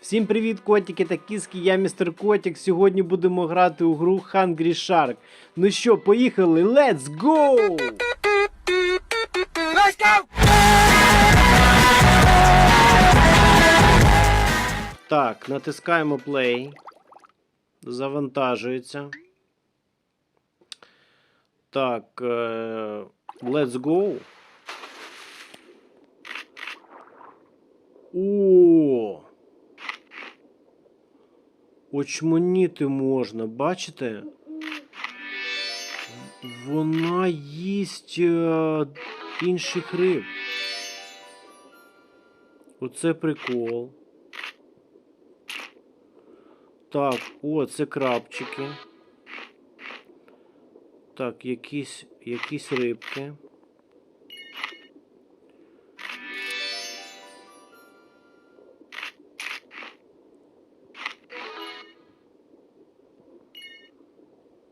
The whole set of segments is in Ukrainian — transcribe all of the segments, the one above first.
Всім привіт, котики та кіски, я містер Котик. Сьогодні будемо грати у гру Hungry Shark. Ну що, поїхали, let's go! Так, натискаємо play. Завантажується. Так, е, let's go. О! Очманіти можна, бачите? Вона їсть е, інших риб. Оце прикол. Так, о, це крабчики. Так, якісь, якісь рибки.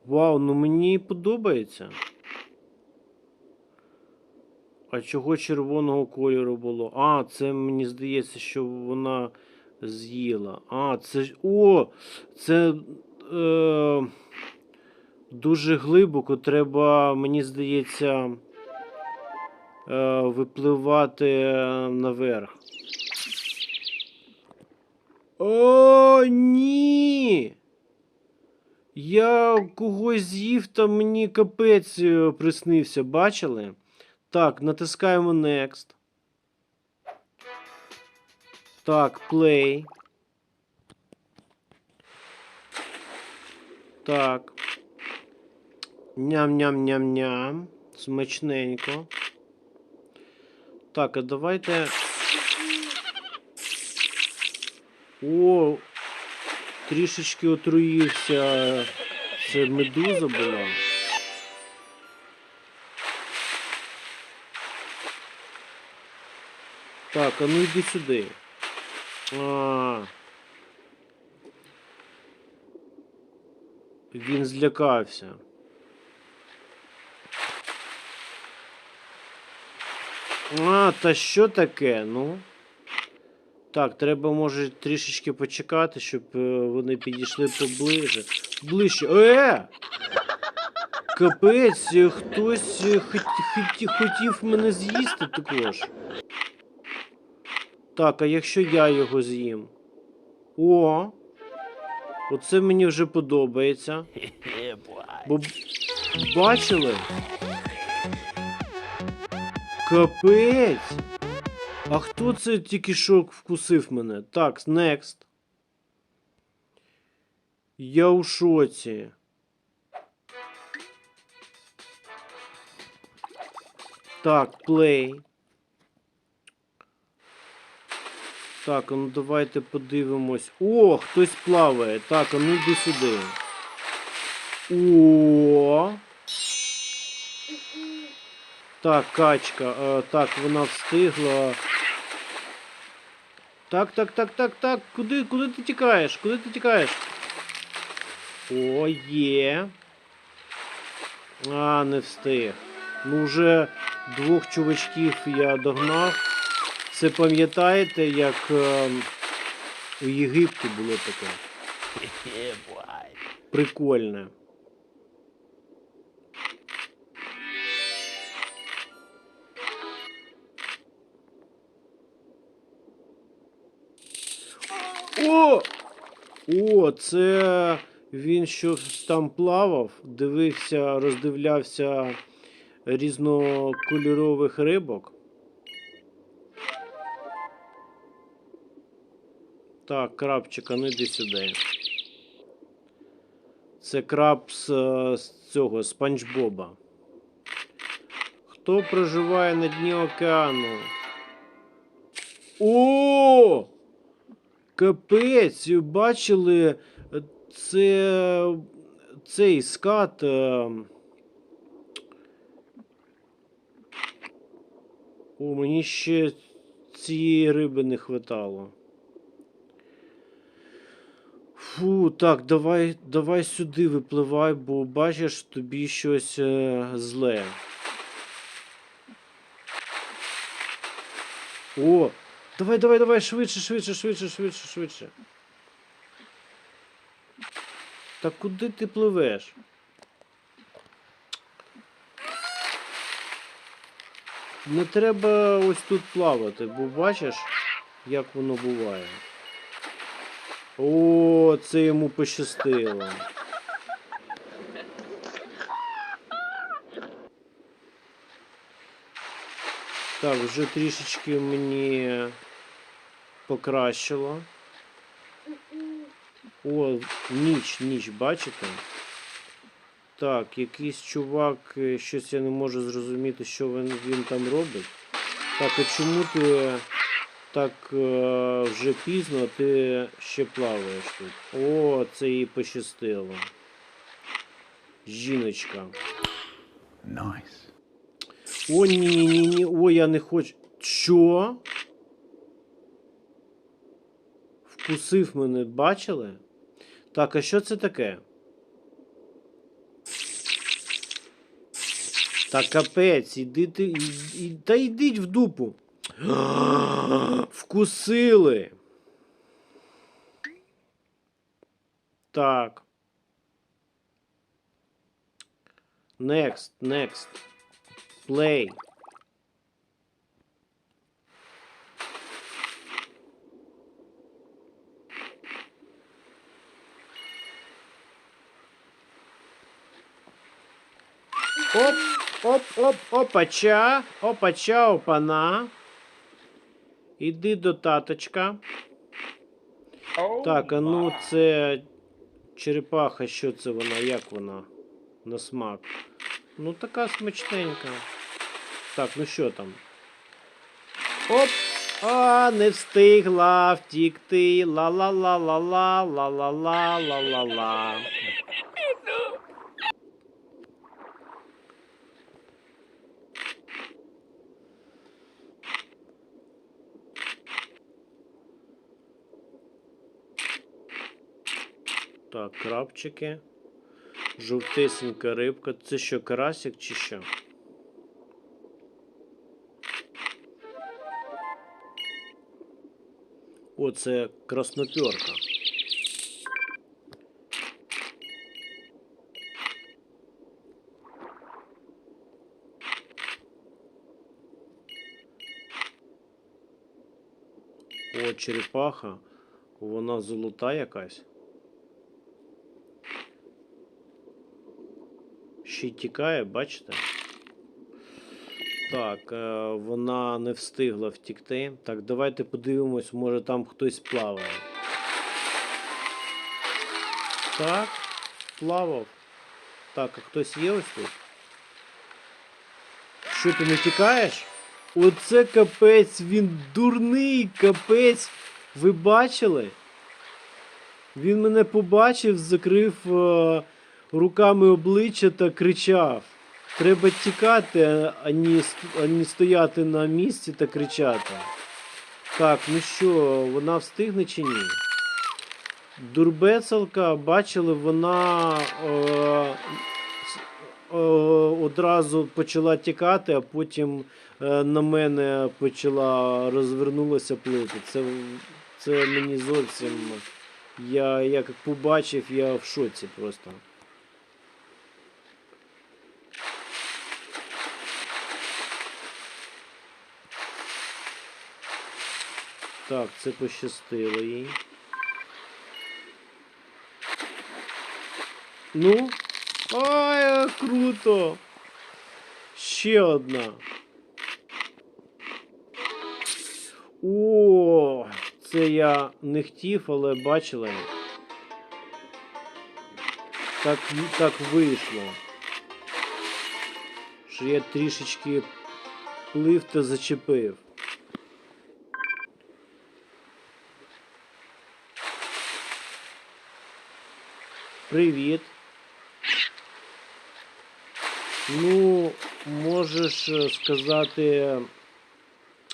Вау, ну мені подобається. А чого червоного кольору було? А, це мені здається, що вона з'їла. А, це. О! Це е, дуже глибоко. Треба, мені здається, е, випливати наверх. О, ні! Я когось з'їв, та мені капець е, приснився, бачили? Так, натискаємо Next. Так, Play. Так. Ням-ням-ням-ням. Смачненько. Так, а давайте. О, трішечки отруївся. Це медуза була. Так, а ну йди сюди. А. Він злякався. А, та що таке? Ну. Так, треба, може, трішечки почекати, щоб е, вони підійшли поближе. Ближче. Е! Капець, хтось е, хот- хотів мене з'їсти також. Так, а якщо я його з'їм? О! Оце мені вже подобається. Бо бачили? Капець! А хто це тільки що вкусив мене? Так, next. Я у шоці. Так, play. Так, ну давайте подивимось. О, хтось плаває. Так, а ну йди сюди. О. Так, качка. Е, так, вона встигла. Так, так, так, так, так. Куди, куди ти тікаєш? Куди ти тікаєш? О, є. А, не встиг. Ну, вже двох чувачків я догнав. Це пам'ятаєте, як е, у Єгипті було таке? Прикольне. О! О, це він щось там плавав, дивився, роздивлявся різнокольорових рибок. Так, крабчика, ну йди сюди. Це краб з, е, з цього Спанч Боба. Хто проживає на дні океану? О! Капець, бачили, е, це цей скат. е, О, мені ще цієї риби не хватало. Фу, так, давай, давай сюди випливай, бо бачиш, тобі щось е, зле. О, Давай, давай, давай, швидше, швидше, швидше, швидше, швидше. Та куди ти пливеш? Не треба ось тут плавати, бо бачиш, як воно буває. О, це йому пощастило. Так, вже трішечки мені покращило. О, ніч, ніч, бачите? Так, якийсь чувак, е, щось я не можу зрозуміти, що він, він там робить. Так, а чому ти так е, вже пізно, а ти ще плаваєш тут? О, це їй пощастило. Жіночка. Nice. О, ні, ні, ні, ні. О, я не хочу. Що? Вкусив мене, бачили? Так, а що це таке? Та капець, іди ти. і- Та йдіть в дупу. Вкусили. Так. Next, next. Play. Оп, оп, оп, опача, опача, опана. Іди до таточка. Так, а ну це черепаха, що це вона, як вона? На смак. Ну така смачненька. Так, ну що там? Оп! А, не встигла втікти. Ла-ла-ла-ла-ла, ла-ла-ла, Так, крабчики. Жовтисенька рибка. Це що, карасик чи що? О, це красноперка. О, черепаха. Вона золота якась. Ще й тікає, бачите? Так, е, вона не встигла втікти. Так, давайте подивимось, може там хтось плаває. Так, плавав. Так, а хтось є ось тут? Що ти не тікаєш? Оце капець, він дурний капець. Ви бачили? Він мене побачив, закрив е, руками обличчя та кричав. Треба тікати, а не, ст- а не стояти на місці та кричати. Так, ну що, вона встигне чи ні? Дурбецелка, бачили, вона е, е, одразу почала тікати, а потім е, на мене почала розвернулася плити. Це, це мені зовсім. Я як побачив, я в шоці просто. Так, це пощастило їй. Ну. Ай, круто! Ще одна. О, це я не хотів, але бачили. Так, так вийшло. Що я трішечки плив та зачепив. Привіт. Ну, можеш е, сказати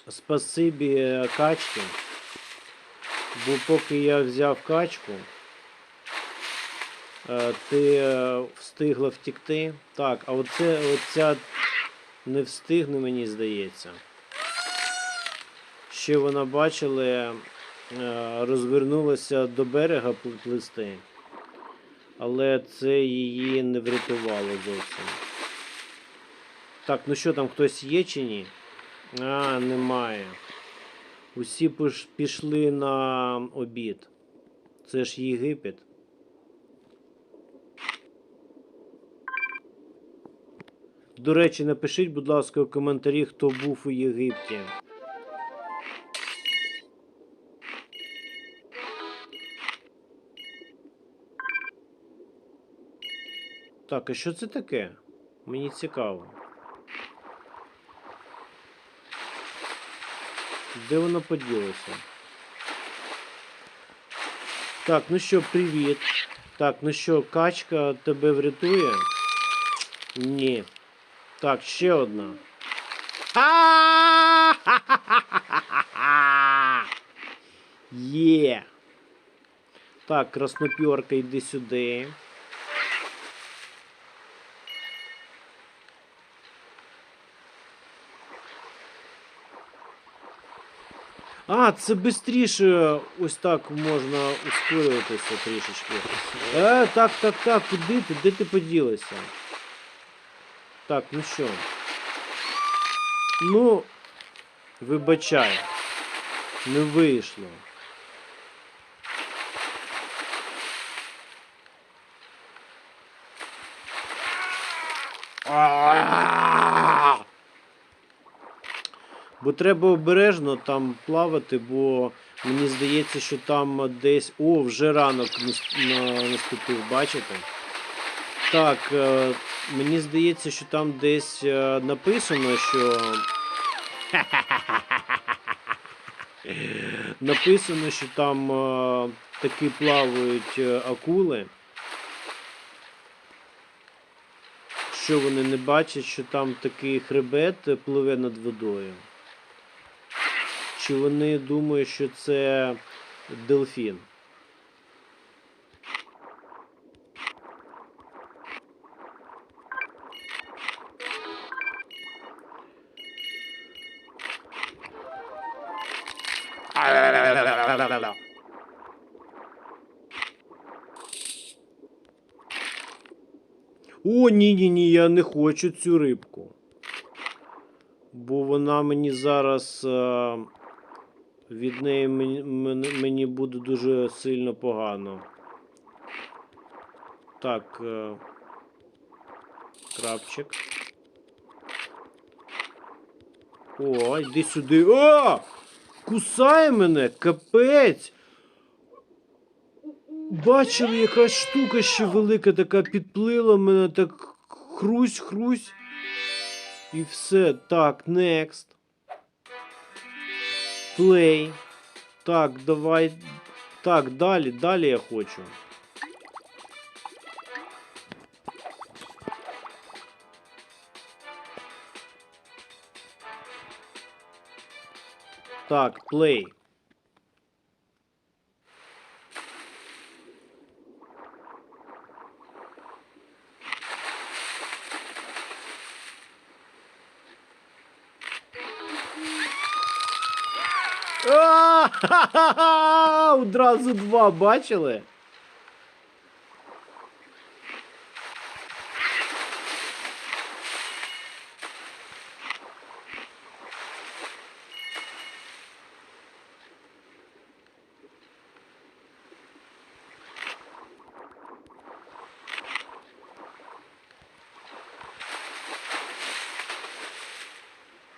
спасибі качці. Бо поки я взяв качку, е, ти е, встигла втікти. Так, а оце, оця не встигне, мені здається. ще вона бачили, е, розвернулася до берега плисти. Але це її не врятувало зовсім. Так, ну що там, хтось є чи ні? А, немає. Усі пішли на обід. Це ж Єгипет. До речі, напишіть, будь ласка, у коментарі, хто був у Єгипті. Так, а що це таке? Мені цікаво. Де воно поділося? Так, ну що, привіт. Так, ну що, качка тебе врятує? Ні. Так, ще одна. Є. Так, краснопьорка, йди сюди. А, це швидше ось так можна ускорюватися трішечки. Е, так, так, так, куди ти? Де ти поділася? Так, ну що? Ну, вибачай. Не вийшло. А! Бо треба обережно там плавати, бо мені здається, що там десь. О, вже ранок наступив, бачите? Так, е, мені здається, що там десь е, написано, що. Написано, що там е, таки плавають акули. Що вони не бачать, що там такий хребет пливе над водою. Чи вони думають, що це дельфін? О, ні, ні, ні, я не хочу цю рибку. Бо вона мені зараз. е, від неї мені, буде дуже сильно погано. Так. Е, крапчик. О, йди сюди. О! Кусає мене! Капець! Бачили, яка штука ще велика така підплила мене так хрусь, хрусь. І все. Так, next. Play. Так, давай. Так, далі, далі я хочу. Так, play. Ха-ха-ха! Одразу два бачили?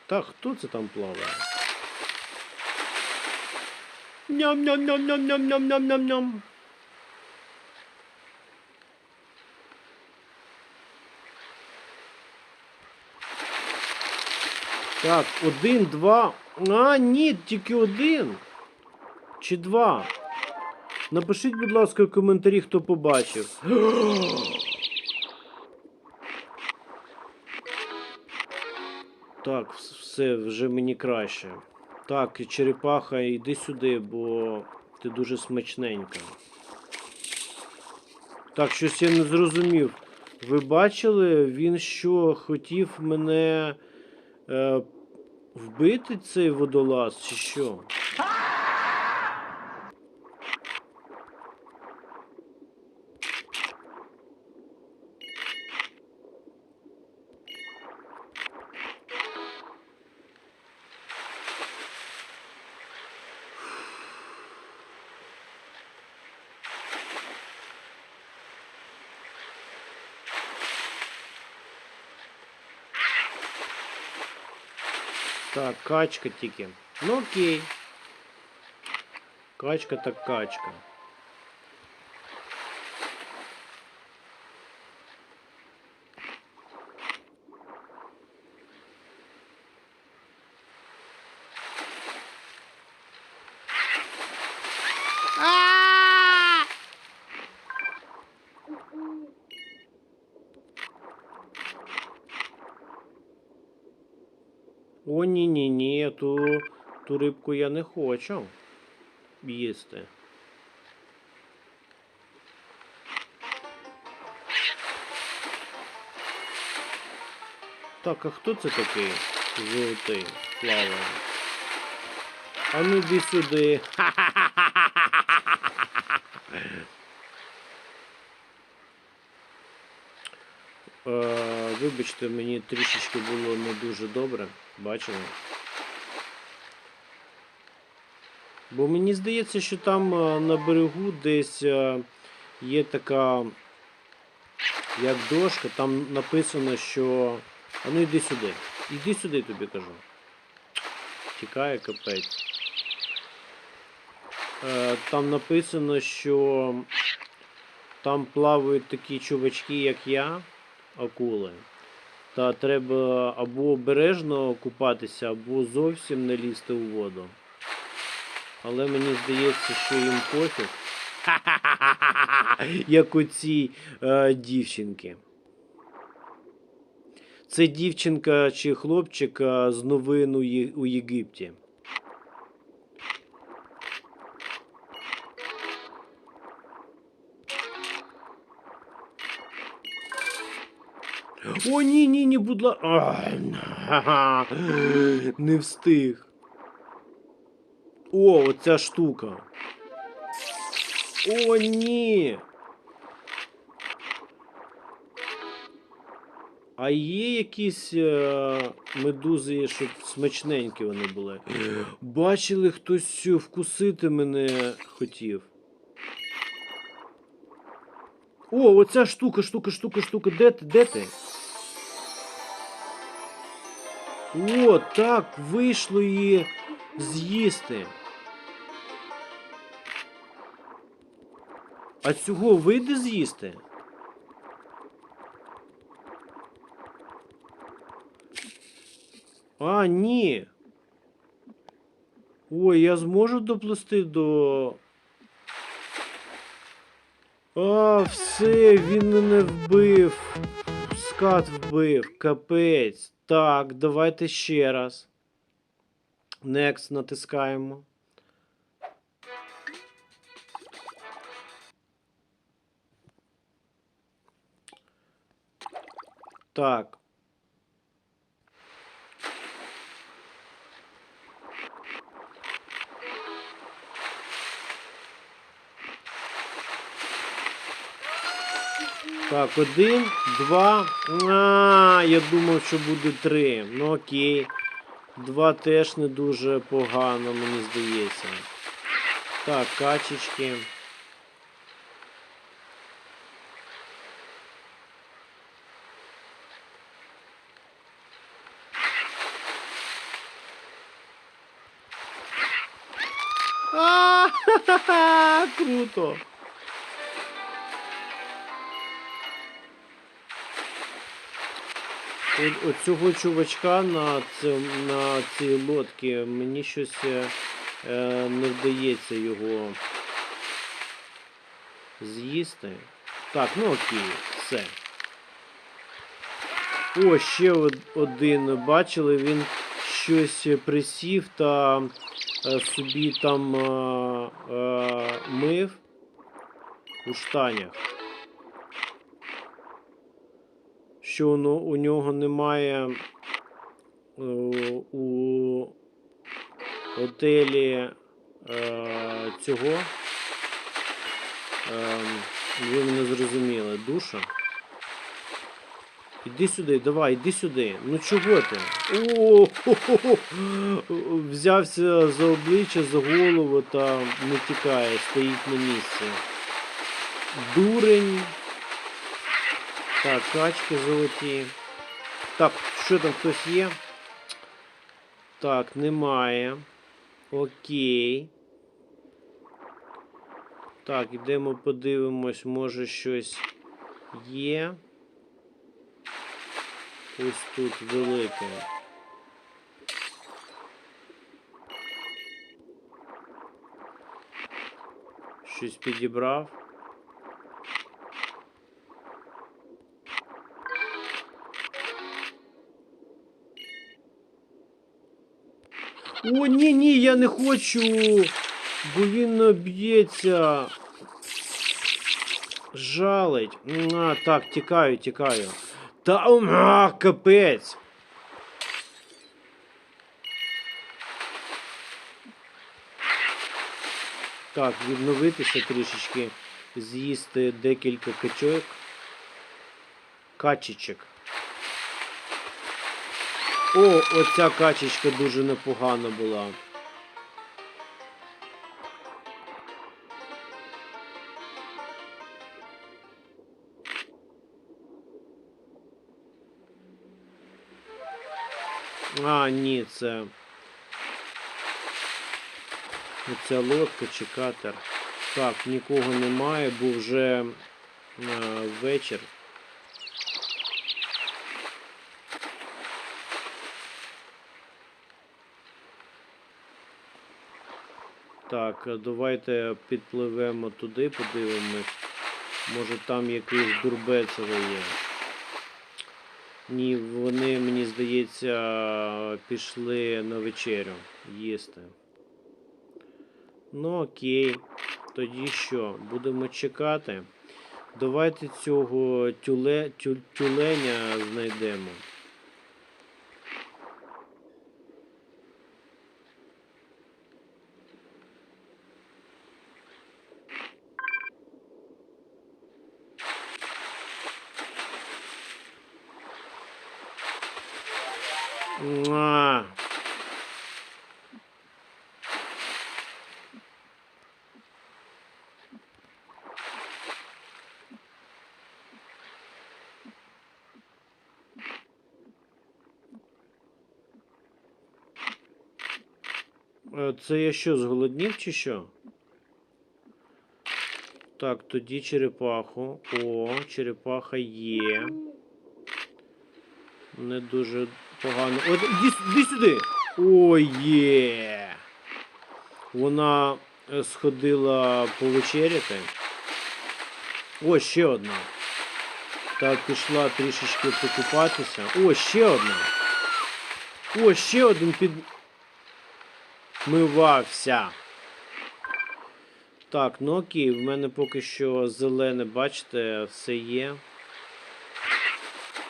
Так, хто це там плаває? Ням-ням-ням-ням-ням-ням-ням-ням. Так, один, два. А, ні, тільки один. Чи два. Напишіть, будь ласка, в коментарі, хто побачив. Так, все, вже мені краще. Так, черепаха, йди сюди, бо ти дуже смачненька. Так, щось я не зрозумів. Ви бачили, він що хотів мене е, вбити цей водолаз, чи що? Так, качка тільки. Ну окей. Качка так качка. О, ні, ні, ні, ту, ту рибку я не хочу їсти. Так, а хто це такий золотий плаває? А ну іди сюди. Е, вибачте, мені трішечки було не дуже добре. Бачимо. Бо мені здається, що там е, на берегу десь е, є така як дошка, там написано, що. А ну йди сюди. Іди сюди, тобі кажу. Тікає капець. Е, там написано, що там плавають такі чувачки, як я, акули. Та треба або обережно купатися, або зовсім не лізти у воду. Але мені здається, що їм пофіг. Як у цій е, дівчинки. Це дівчинка чи хлопчик е, з новин у Єгипті. О, ні, ні, ні, будь ласка. Не встиг. О, оця штука. О, ні. А є якісь е, медузи, щоб смачненькі вони були. Бачили, хтось вкусити мене хотів. О, оця штука, штука, штука, штука. Де ти? Де ти? О, так, вийшло її з'їсти. А цього вийде з'їсти? А, ні. Ой, я зможу доплисти до. А, все, він мене вбив. Скат вбив. Капець. Так, давайте ще раз. Next натискаємо. Так. Так, один, два. А, я думав, що буде три. Ну окей. Два теж не дуже погано, мені здається. Так, качечки. А, ха-ха-ха, круто. От, цього чувачка на, цьому, на цій лодці мені щось е, е, не вдається його з'їсти. Так, ну окей, все. О, ще один. Бачили, він щось присів та е, собі там е, е, мив у штанях. Що воно, у нього немає е, у готелі е, цього. Е, ви мене зрозуміли, душа. Іди сюди, давай, іди сюди. Ну чого ти? О, хо-хо-хо. Взявся за обличчя, за голову та не тікає, стоїть на місці. Дурень. Так, качки золоті. Так, що там хтось є? Так, немає. Окей. Так, ідемо подивимось, може щось є. Ось тут велике. Щось підібрав. О, ні, ні, я не хочу. Бо він б'ється. Жалить. А, так, тікаю, тікаю. Та а, капець. Так, відновитися трішечки, з'їсти декілька качок. Качечок. О, оця качечка дуже непогана була. А, ні, це. Оця лодка чи катер. Так, нікого немає, бо вже е, вечір. Так, е, давайте підпливемо туди, подивимось. Може там якийсь дурбецево є. Ні, вони, мені здається, пішли на вечерю їсти. Ну окей. Тоді що? Будемо чекати. Давайте цього тюле, тю, тюленя знайдемо. Це я що, зголоднів чи що? Так, тоді черепаху. О, черепаха є. Не дуже погано. От, іди, сюди! О, є! Вона е, сходила повечеряти. О, ще одна. Та пішла трішечки покупатися. О, ще одна. О, ще один під. Мивався. Так, ну окей, в мене поки що зелене, бачите, все є.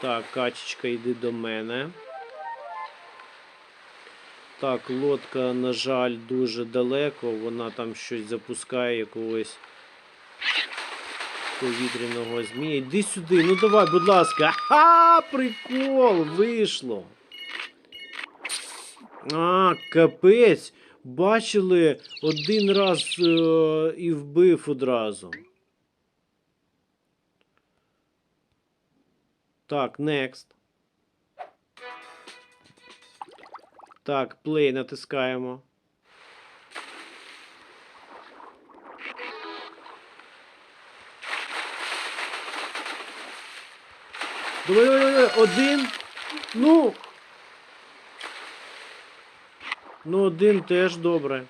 Так, качечка, йди до мене. Так, лодка, на жаль, дуже далеко. Вона там щось запускає якогось повітряного змія. Йди сюди, ну давай, будь ласка. Ха, прикол, вийшло. А, капець. Бачили один раз е, і вбив одразу. Так, next. Так, play натискаємо. Давай, давай, давай, один. Ну. Ну, один теж добре.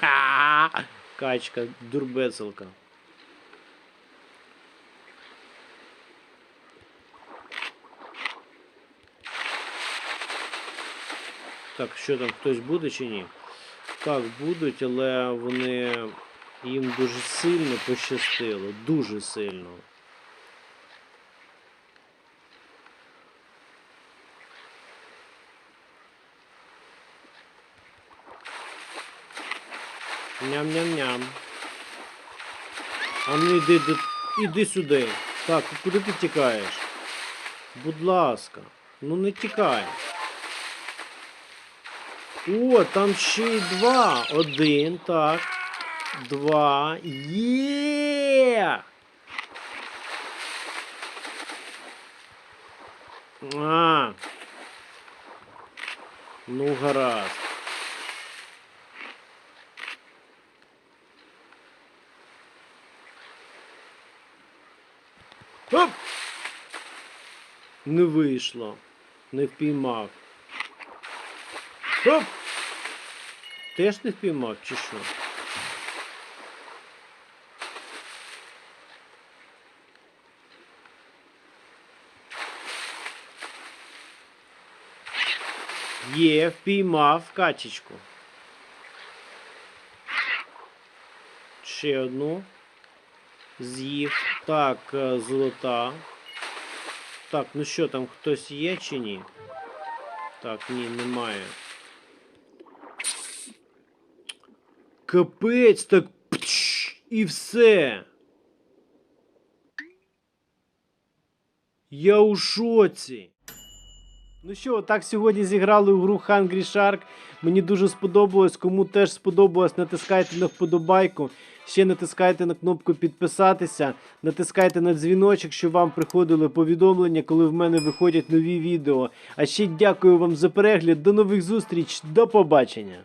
Ха! Качка, дурбецелка. Так, що там, хтось буде чи ні? Так, будуть, але вони їм дуже сильно пощастило, дуже сильно. Ням-ням-ням. А ну йди, йди, йди сюди. Так, куди ти тікаєш? Будь ласка, ну не тікай. О, там ще й два. Один, так. Два. Є! А. Ну, гаразд. Оп! Не вийшло. Не впіймав. Оп! Теж не впіймав, чи що? Є, впіймав качечку. Ще одну. З'їв. Так, е, золота. Так, ну що там, хтось є чи ні? Так, ні, немає. Капець, так пч, і все. Я у шоці. Ну що, так сьогодні зіграли у гру Hungry Shark. Мені дуже сподобалось. Кому теж сподобалось, натискайте на вподобайку. Ще натискайте на кнопку підписатися, натискайте на дзвіночок, щоб вам приходили повідомлення, коли в мене виходять нові відео. А ще дякую вам за перегляд. До нових зустріч, до побачення!